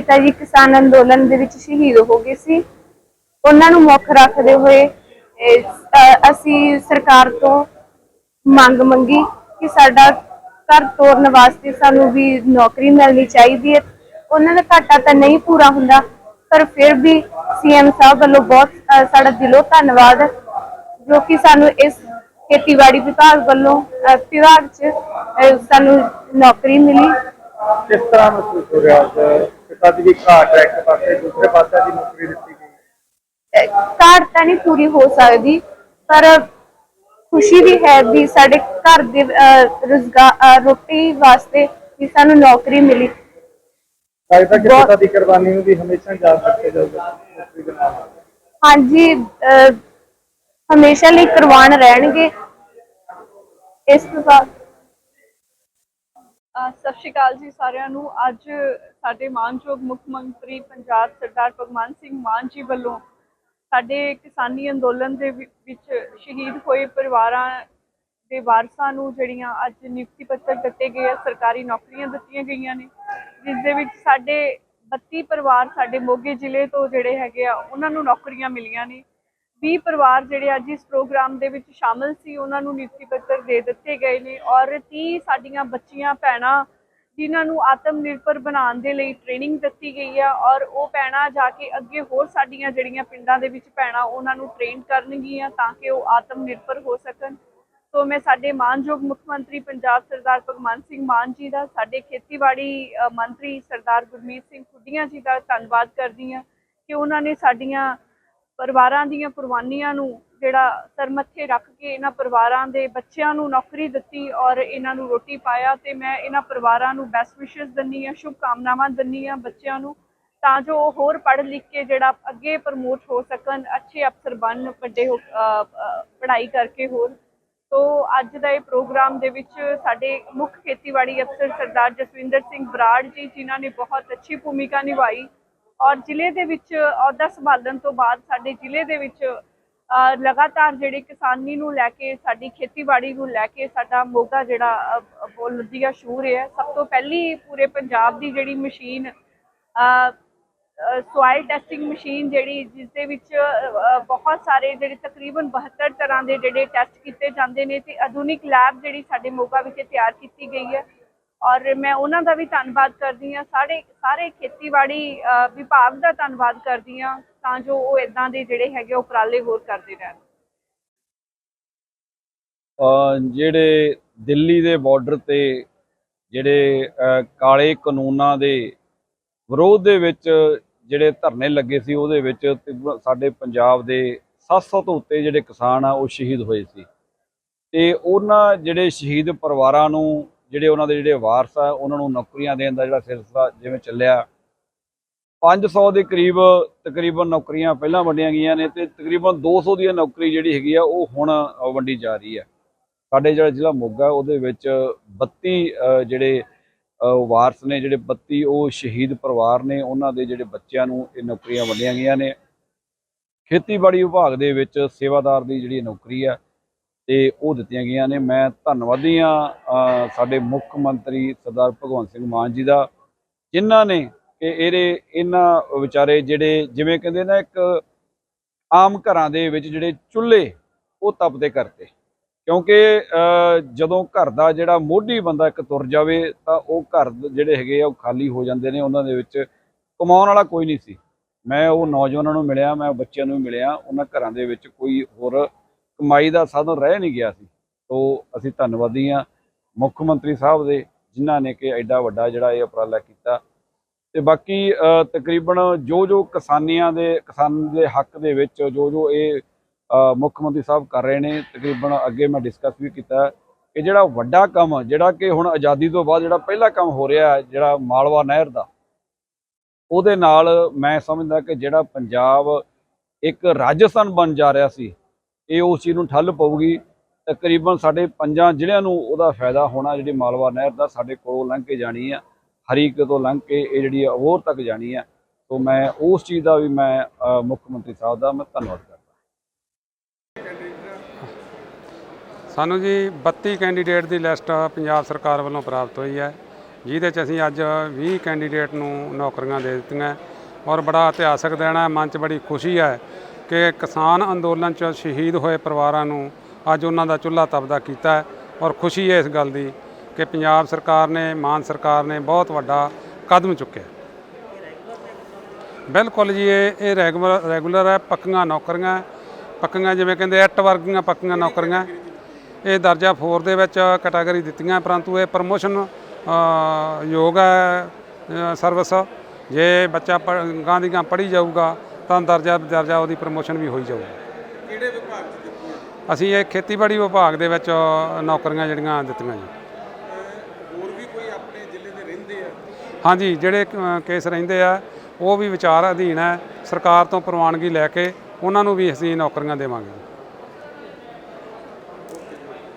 ਪਿਤਾ ਜੀ ਕਿਸਾਨ ਅੰਦੋਲਨ ਦੇ ਵਿੱਚ ਸ਼ਹੀਦ ਹੋ ਗਏ ਸੀ। ਉਹਨਾਂ ਨੂੰ ਮੁੱਖ ਰੱਖਦੇ ਹੋਏ ਅਸੀਂ ਸਰਕਾਰ ਤੋਂ ਮੰਗ ਮੰਗੀ ਕਿ ਸਾਡਾ ਘਰ ਤੋਰਨ ਵਾਸਤੇ ਸਾਨੂੰ ਵੀ ਨੌਕਰੀ ਮਿਲਣੀ ਚਾਹੀਦੀ ਹੈ। ਉਹਨਾਂ ਦਾ ਘਾਟਾ ਤਾਂ ਨਹੀਂ ਪੂਰਾ ਹੁੰਦਾ ਪਰ ਫਿਰ ਵੀ ਸੀਐਮ ਸਾਹਿਬ ਵੱਲੋਂ ਬਹੁਤ ਸਾਡਾ ਦਿਲੋਂ ਧੰਨਵਾਦ ਜੋ ਕਿ ਸਾਨੂੰ ਇਸ ਖੇਤੀਬਾੜੀ ਵਿਭਾਗ ਵੱਲੋਂ ਵਿਭਾਗ 'ਚ ਅ, ਸਾਨੂੰ ਨੌਕਰੀ ਮਿਲੀ। ਕਿਸ ਤਰ੍ਹਾਂ ਮਹਿਸੂਸ ਹੋ ਰਿਹਾ ਅੱਜ ਪਿਤਾ ਦੀ ਵੀ ਘਾਟ ਹੈ ਇੱਕ ਪਾਸੇ ਦੂਸਰੇ ਪਾਸੇ ਦੀ ਨੌਕਰੀ ਦਿੱਤੀ ਗਈ ਅ, ਘਾਟ ਤਾਂ ਨਹੀਂ ਪੂਰੀ ਹੋ ਸਕਦੀ ਪਰ ਖੁਸ਼ੀ ਵੀ ਹੈ ਵੀ ਸਾਡੇ ਘਰ ਦੇ ਰੋਜ਼ਗਾਰ ਰੋਟੀ ਵਾਸਤੇ ਵੀ ਸਾਨੂੰ ਨੌਕਰੀ ਮਿਲੀ। ਲੱਗਦਾ ਕਿ ਬਹੁਤ- ਪਿਤਾ ਦੀ ਕੁਰਬਾਨੀ ਨੂੰ ਵੀ ਹਮੇਸ਼ਾ ਯਾਦ ਰੱਖਿਆ ਜਾਊਗਾ ਹਾਂਜੀ ਹਮੇਸ਼ਾ ਲਈ ਕੁਰਬਾਨ ਰਹਿਣਗੇ। ਇਸ ਤੋਂ ਬਾਅਦ ਸਤਿ ਸ਼੍ਰੀ ਅਕਾਲ ਜੀ ਸਾਰਿਆਂ ਨੂੰ। ਅੱਜ ਸਾਡੇ ਮਾਨਯੋਗ ਮੁੱਖ ਮੰਤਰੀ ਪੰਜਾਬ ਸਰਦਾਰ ਭਗਵੰਤ ਸਿੰਘ ਮਾਨ ਜੀ ਵੱਲੋਂ ਸਾਡੇ ਕਿਸਾਨੀ ਅੰਦੋਲਨ ਦੇ ਵਿ- ਵਿੱਚ ਸ਼ਹੀਦ ਹੋਏ ਪਰਿਵਾਰਾਂ ਦੇ ਵਾਰਸਾਂ ਨੂੰ ਜਿਹੜੀਆਂ ਅੱਜ ਨਿਯੁਕਤੀ ਪੱਤਰ ਦਿੱਤੇ ਗਏ ਆ, ਸਰਕਾਰੀ ਨੌਕਰੀਆਂ ਦਿੱਤੀਆਂ ਗਈਆਂ ਨੇ, ਜਿਸ ਦੇ ਵਿੱਚ ਸਾਡੇ 32 ਪਰਿਵਾਰ ਸਾਡੇ ਮੋਗੇ ਜ਼ਿਲ੍ਹੇ ਤੋਂ ਜਿਹੜੇ ਹੈਗੇ ਆ, ਉਹਨਾਂ ਨੂੰ ਨੌਕਰੀਆਂ ਮਿਲੀਆਂ ਨੇ। 20 ਪਰਿਵਾਰ ਜਿਹੜੇ ਅੱਜ ਇਸ ਪ੍ਰੋਗਰਾਮ ਦੇ ਵਿੱਚ ਸ਼ਾਮਲ ਸੀ, ਉਹਨਾਂ ਨੂੰ ਨਿਯੁਕਤੀ ਪੱਤਰ ਦੇ ਦਿੱਤੇ ਗਏ ਨੇ ਔਰ 30 ਸਾਡੀਆਂ ਬੱਚੀਆਂ, ਭੈਣਾਂ ਜਿਨ੍ਹਾਂ ਨੂੰ ਆਤਮ ਨਿਰਭਰ ਬਣਾਉਣ ਦੇ ਲਈ ਟ੍ਰੇਨਿੰਗ ਦਿੱਤੀ ਗਈ ਆ ਔਰ ਉਹ ਭੈਣਾਂ ਜਾ ਕੇ ਅੱਗੇ ਹੋਰ ਸਾਡੀਆਂ ਜਿਹੜੀਆਂ ਪਿੰਡਾਂ ਦੇ ਵਿੱਚ ਭੈਣਾਂ, ਉਹਨਾਂ ਨੂੰ ਟ੍ਰੇਨ ਕਰਨਗੀਆਂ ਤਾਂ ਕਿ ਉਹ ਆਤਮ ਨਿਰਭਰ ਹੋ ਸਕਣ। ਸੋ ਮੈਂ ਸਾਡੇ ਮਾਨਯੋਗ ਮੁੱਖ ਮੰਤਰੀ ਪੰਜਾਬ ਸਰਦਾਰ ਭਗਵੰਤ ਸਿੰਘ ਮਾਨ ਜੀ ਦਾ, ਸਾਡੇ ਖੇਤੀਬਾੜੀ ਮੰਤਰੀ ਸਰਦਾਰ ਗੁਰਮੀਤ ਸਿੰਘ ਖੁੱਡੀਆਂ ਜੀ ਦਾ ਧੰਨਵਾਦ ਕਰਦੀ ਹਾਂ ਕਿ ਉਹਨਾਂ ਨੇ ਸਾਡੀਆਂ ਪਰਿਵਾਰਾਂ ਦੀਆਂ ਕੁਰਬਾਨੀਆਂ ਨੂੰ ਜਿਹੜਾ ਸਰਮੱਥੇ ਰੱਖ ਕੇ ਇਹਨਾਂ ਪਰਿਵਾਰਾਂ ਦੇ ਬੱਚਿਆਂ ਨੂੰ ਨੌਕਰੀ ਦਿੱਤੀ ਔਰ ਇਹਨਾਂ ਨੂੰ ਰੋਟੀ ਪਾਇਆ ਤੇ ਮੈਂ ਇਹਨਾਂ ਪਰਿਵਾਰਾਂ ਨੂੰ ਬੈਸਟ ਵਿਸ਼ੇਸ ਦਿੰਨੀ ਆ ਸ਼ੁਭ ਕਾਮਨਾਵਾਂ ਦਿੰਨੀ ਆ ਬੱਚਿਆਂ ਨੂੰ ਤਾਂ ਜੋ ਉਹ ਹੋਰ ਪੜ੍ਹ ਲਿਖ ਕੇ ਜਿਹੜਾ ਅੱਗੇ ਪ੍ਰਮੋਟ ਹੋ ਸਕਣ, ਅੱਛੇ ਅਫਸਰ ਬਣਨ ਵੱਡੇ ਹੋ ਪੜ੍ਹਾਈ ਕਰਕੇ ਹੋਰ। ਤੋ ਅੱਜ ਦਾ ਇਹ ਪ੍ਰੋਗਰਾਮ ਦੇ ਵਿੱਚ ਸਾਡੇ ਮੁੱਖ ਖੇਤੀਬਾੜੀ ਅਫਸਰ ਸਰਦਾਰ ਜਸਵਿੰਦਰ ਸਿੰਘ ਬਰਾੜ ਜੀ, ਜਿਨ੍ਹਾਂ ਨੇ ਬਹੁਤ ਅੱਛੀ ਭੂਮਿਕਾ ਨਿਭਾਈ ਔਰ ਜ਼ਿਲ੍ਹੇ ਦੇ ਵਿੱਚ ਅਹੁਦਾ ਸੰਭਾਲਣ ਤੋਂ ਬਾਅਦ ਸਾਡੇ ਜ਼ਿਲ੍ਹੇ ਦੇ ਵਿੱਚ ਲਗਾਤਾਰ ਜਿਹੜੇ ਕਿਸਾਨੀ ਨੂੰ ਲੈ ਕੇ ਸਾਡੀ ਖੇਤੀਬਾੜੀ ਨੂੰ ਲੈ ਕੇ ਸਾਡਾ ਮੋਗਾ ਜਿਹੜਾ ਅ, ਅ, ਬੋਲਦੀ ਆ ਸ਼ੂਰ ਹੈ। ਸਭ ਤੋਂ ਪਹਿਲੀ ਪੂਰੇ ਪੰਜਾਬ ਦੀ ਜਿਹੜੀ ਮਸ਼ੀਨ ਸੋਇਲ ਟੈਸਟਿੰਗ ਮਸ਼ੀਨ ਜਿਹੜੀ ਜਿਸ ਦੇ ਵਿੱਚ ਬਹੁਤ ਸਾਰੇ ਜਿਹੜੇ ਤਕਰੀਬਨ 72 ਤਰ੍ਹਾਂ ਦੇ ਜਿਹੜੇ ਟੈਸਟ ਕੀਤੇ ਜਾਂਦੇ ਨੇ ਤੇ ਆਧੁਨਿਕ ਲੈਬ ਜਿਹੜੀ ਸਾਡੇ ਮੋਗਾ ਵਿੱਚ ਤਿਆਰ ਕੀਤੀ ਗਈ ਹੈ। ਔਰ ਮੈਂ ਉਹਨਾਂ ਦਾ ਵੀ ਧੰਨਵਾਦ ਕਰਦੀ ਹਾਂ, ਸਾਰੇ ਸਾਰੇ ਖੇਤੀਬਾੜੀ ਵਿਭਾਗ ਦਾ ਧੰਨਵਾਦ ਕਰਦੀ ਹਾਂ ਤਾਂ ਜੋ ਉਹ ਇਦਾਂ ਦੇ ਜਿਹੜੇ ਹੈਗੇ ਉਪਰਾਲੇ ਹੋਰ ਕਰਦੇ ਰਹਿਣ। ਜਿਹੜੇ ਦਿੱਲੀ ਦੇ ਬਾਰਡਰ ਤੇ ਜਿਹੜੇ ਕਾਲੇ ਕਾਨੂੰਨਾਂ ਦੇ ਵਿਰੋਧ ਦੇ ਵਿੱਚ ਜਿਹੜੇ ਧਰਨੇ ਲੱਗੇ ਸੀ, ਉਹਦੇ ਵਿੱਚ ਸਾਡੇ ਪੰਜਾਬ ਦੇ 700 ਤੋਂ ਉੱਤੇ ਜਿਹੜੇ ਕਿਸਾਨ ਆ, ਉਹ ਸ਼ਹੀਦ ਹੋਏ ਸੀ। ਤੇ ਉਹਨਾਂ ਜਿਹੜੇ ਸ਼ਹੀਦ ਪਰਿਵਾਰਾਂ ਨੂੰ ਜਿਹੜੇ ਉਹਨਾਂ ਦੇ ਜਿਹੜੇ ਵਾਰਸ ਆ, ਉਹਨਾਂ ਨੂੰ ਨੌਕਰੀਆਂ ਦੇਣ ਦਾ ਜਿਹੜਾ ਸਿਲਸਿਲਾ ਜਿਵੇਂ ਚੱਲਿਆ। 500 ਦੇ ਕਰੀਬ ਤਕਰੀਬਨ ਨੌਕਰੀਆਂ ਪਹਿਲਾਂ ਵੰਡੀਆਂ ਗਈਆਂ ਨੇ ਤੇ ਤਕਰੀਬਨ 200 ਦੀ ਨੌਕਰੀ ਜਿਹੜੀ ਹੈਗੀ ਆ, ਉਹ ਹੁਣ ਵੰਡੀ ਜਾ ਰਹੀ ਹੈ ਸਾਡੇ ਜਿਹੜਾ ਜ਼ਿਲ੍ਹਾ ਮੋਗਾ, ਉਹਦੇ ਵਿੱਚ 32 ਜਿਹੜੇ ਵਾਰਸ ਨੇ ਜਿਹੜੇ 32 ਉਹ ਸ਼ਹੀਦ ਪਰਿਵਾਰ ਨੇ, ਉਹਨਾਂ ਦੇ ਜਿਹੜੇ ਬੱਚਿਆਂ ਨੂੰ ਇਹ ਨੌਕਰੀਆਂ ਵੰਡੀਆਂ ਗਈਆਂ ਨੇ। ਖੇਤੀਬਾੜੀ ਵਿਭਾਗ ਦੇ ਵਿੱਚ ਸੇਵਾਦਾਰ ਦੀ ਜਿਹੜੀ ਨੌਕਰੀ ਆ ਤੇ ਉਹ ਦਿੱਤੀਆਂ ਗਈਆਂ ਨੇ। ਮੈਂ ਧੰਨਵਾਦੀ ਆ ਸਾਡੇ ਮੁੱਖ ਮੰਤਰੀ ਸਰਦਾਰ ਭਗਵੰਤ ਸਿੰਘ ਮਾਨ ਜੀ ਦਾ, ਜਿਨ੍ਹਾਂ ਨੇ ਕਿ ਇਹਦੇ, ਇਹਨਾਂ ਵਿਚਾਰੇ ਜਿਹੜੇ, ਜਿਵੇਂ ਕਹਿੰਦੇ ਨਾ ਇੱਕ ਆਮ ਘਰਾਂ ਦੇ ਵਿੱਚ ਜਿਹੜੇ ਚੁੱਲ੍ਹੇ, ਉਹ ਤਪਦੇ ਕਰਤੇ ਕਿਉਂਕਿ ਜਦੋਂ ਘਰ ਦਾ ਜਿਹੜਾ ਮੋਢੀ ਬੰਦਾ ਇੱਕ ਤੁਰ ਜਾਵੇ, ਤਾਂ ਉਹ ਘਰ ਜਿਹੜੇ ਹੈਗੇ ਆ, ਉਹ ਖਾਲੀ ਹੋ ਜਾਂਦੇ ਨੇ, ਉਹਨਾਂ ਦੇ ਵਿੱਚ ਕਮਾਉਣ ਵਾਲਾ ਕੋਈ ਨਹੀਂ ਸੀ। ਮੈਂ ਉਹ ਨੌਜਵਾਨਾਂ ਨੂੰ ਮਿਲਿਆ, ਮੈਂ ਬੱਚਿਆਂ ਨੂੰ ਮਿਲਿਆ, ਉਹਨਾਂ ਘਰਾਂ ਦੇ ਵਿੱਚ ਕੋਈ ਹੋਰ ਕਮਾਈ ਦਾ ਸਾਧਨ ਰਹਿ ਨਹੀਂ ਗਿਆ ਸੀ। ਤੋਂ ਅਸੀਂ ਧੰਨਵਾਦੀ ਹਾਂ ਮੁੱਖ ਮੰਤਰੀ ਸਾਹਿਬ ਦੇ, ਜਿਨ੍ਹਾਂ ਨੇ ਕਿ ਐਡਾ ਵੱਡਾ ਜਿਹੜਾ ਇਹ ਉਪਰਾਲਾ ਕੀਤਾ। ਤੇ ਬਾਕੀ ਤਕਰੀਬਨ ਜੋ ਜੋ ਕਿਸਾਨੀਆਂ ਦੇ, ਕਿਸਾਨ ਦੇ ਹੱਕ ਦੇ ਵਿੱਚ ਜੋ ਜੋ ਇਹ ਮੁੱਖ ਮੰਤਰੀ ਸਾਹਿਬ ਕਰ ਰਹੇ ਨੇ, ਤਕਰੀਬਨ ਅੱਗੇ ਮੈਂ ਡਿਸਕਸ ਵੀ ਕੀਤਾ ਕਿ ਜਿਹੜਾ ਵੱਡਾ ਕੰਮ, ਜਿਹੜਾ ਕਿ ਹੁਣ ਆਜ਼ਾਦੀ ਤੋਂ ਬਾਅਦ ਜਿਹੜਾ ਪਹਿਲਾ ਕੰਮ ਹੋ ਰਿਹਾ ਜਿਹੜਾ ਮਾਲਵਾ ਨਹਿਰ ਦਾ, ਉਹਦੇ ਨਾਲ ਮੈਂ ਸਮਝਦਾ ਕਿ ਜਿਹੜਾ ਪੰਜਾਬ ਇੱਕ ਰਾਜਸਥਾਨ ਬਣ ਜਾ ਰਿਹਾ ਸੀ ਇਹ ਉਸ ਚੀਜ਼ ਨੂੰ ਠੱਲ ਪਊਗੀ, ਤਕਰੀਬਨ ਸਾਡੇ ਪੰਜਾਂ ਜ਼ਿਲ੍ਹਿਆਂ ਨੂੰ ਉਹਦਾ ਫਾਇਦਾ ਹੋਣਾ, ਜਿਹੜੀ ਮਾਲਵਾ ਨਹਿਰ ਦਾ ਸਾਡੇ ਕੋਲੋਂ ਲੰਘ ਕੇ ਜਾਣੀ ਆ, ਹਰੀਕ ਤੋਂ ਲੰਘ ਕੇ ਇਹ ਜਿਹੜੀ ਆ ਹੋਰ ਤੱਕ ਜਾਣੀ ਆ ਤੋਂ ਮੈਂ ਉਸ ਚੀਜ਼ ਦਾ ਵੀ ਮੈਂ ਮੁੱਖ ਮੰਤਰੀ ਸਾਹਿਬ ਦਾ ਮੈਂ ਧੰਨਵਾਦ ਕਰਦਾ। ਸਾਨੂੰ ਜੀ 32 ਕੈਂਡੀਡੇਟ ਦੀ ਲਿਸਟ ਪੰਜਾਬ ਸਰਕਾਰ ਵੱਲੋਂ ਪ੍ਰਾਪਤ ਹੋਈ ਹੈ, ਜਿਹਦੇ 'ਚ ਅਸੀਂ ਅੱਜ 20 ਕੈਂਡੀਡੇਟ ਨੂੰ ਨੌਕਰੀਆਂ ਦੇ ਦਿੱਤੀਆਂ, ਔਰ ਬੜਾ ਇਤਿਹਾਸਕ ਦੇਣਾ ਹੈ ਮਨ 'ਚ ਬੜੀ ਖੁਸ਼ੀ ਹੈ ਕਿ ਕਿਸਾਨ ਅੰਦੋਲਨ 'ਚ ਸ਼ਹੀਦ ਹੋਏ ਪਰਿਵਾਰਾਂ ਨੂੰ ਅੱਜ ਉਹਨਾਂ ਦਾ ਚੁੱਲ੍ਹਾ ਤਪਦਾ ਕੀਤਾ ਹੈ ਔਰ ਖੁਸ਼ੀ ਹੈ ਇਸ ਗੱਲ ਦੀ ਕਿ ਪੰਜਾਬ ਸਰਕਾਰ ਨੇ, ਮਾਨ ਸਰਕਾਰ ਨੇ ਬਹੁਤ ਵੱਡਾ ਕਦਮ ਚੁੱਕਿਆ ਬਿਲਕੁਲ ਜੀ, ਇਹ ਇਹ ਰੈਗੂਲਰ ਰੈਗੂਲਰ ਹੈ, ਪੱਕੀਆਂ ਨੌਕਰੀਆਂ ਪੱਕੀਆਂ ਜਿਵੇਂ ਕਹਿੰਦੇ ਐਟ ਵਰਗੀਆਂ ਪੱਕੀਆਂ ਨੌਕਰੀਆਂ ਇਹ ਦਰਜਾ 4 ਦੇ ਵਿੱਚ ਕੈਟਾਗਰੀ ਦਿੱਤੀਆਂ ਪਰੰਤੂ ਇਹ ਪ੍ਰਮੋਸ਼ਨ ਯੋਗ ਹੈ ਸਰਵਿਸ। ਜੇ ਬੱਚਾ ਪੜ੍ਹ- ਗਾਂ ਦੀ ਗਾਂ ਪੜ੍ਹੀ ਜਾਊਗਾ ਤਾਂ ਦਰਜਾ ਦਰਜਾ ਉਹਦੀ ਪ੍ਰਮੋਸ਼ਨ ਵੀ ਹੋਈ ਜਾਊਗੀ ਕਿਹੜੇ ਵਿਭਾਗ 'ਚ ਦਿੱਤੀ ਅਸੀਂ ਇਹ ਖੇਤੀਬਾੜੀ ਵਿਭਾਗ ਦੇ ਵਿੱਚ ਨੌਕਰੀਆਂ ਜਿਹੜੀਆਂ ਦਿੱਤੀਆਂ ਜੀ। ਹੋਰ ਵੀ ਕੋਈ ਆਪਣੇ ਜ਼ਿਲ੍ਹੇ ਦੇ ਰਹਿੰਦੇ ਆ? ਹਾਂਜੀ ਜਿਹੜੇ ਕੇਸ ਰਹਿੰਦੇ ਆ ਉਹ ਵੀ ਵਿਚਾਰ ਅਧੀਨ ਹੈ। ਸਰਕਾਰ ਤੋਂ ਪ੍ਰਵਾਨਗੀ ਲੈ ਕੇ ਉਹਨਾਂ ਨੂੰ ਵੀ ਅਸੀਂ ਨੌਕਰੀਆਂ ਦੇਵਾਂਗੇ।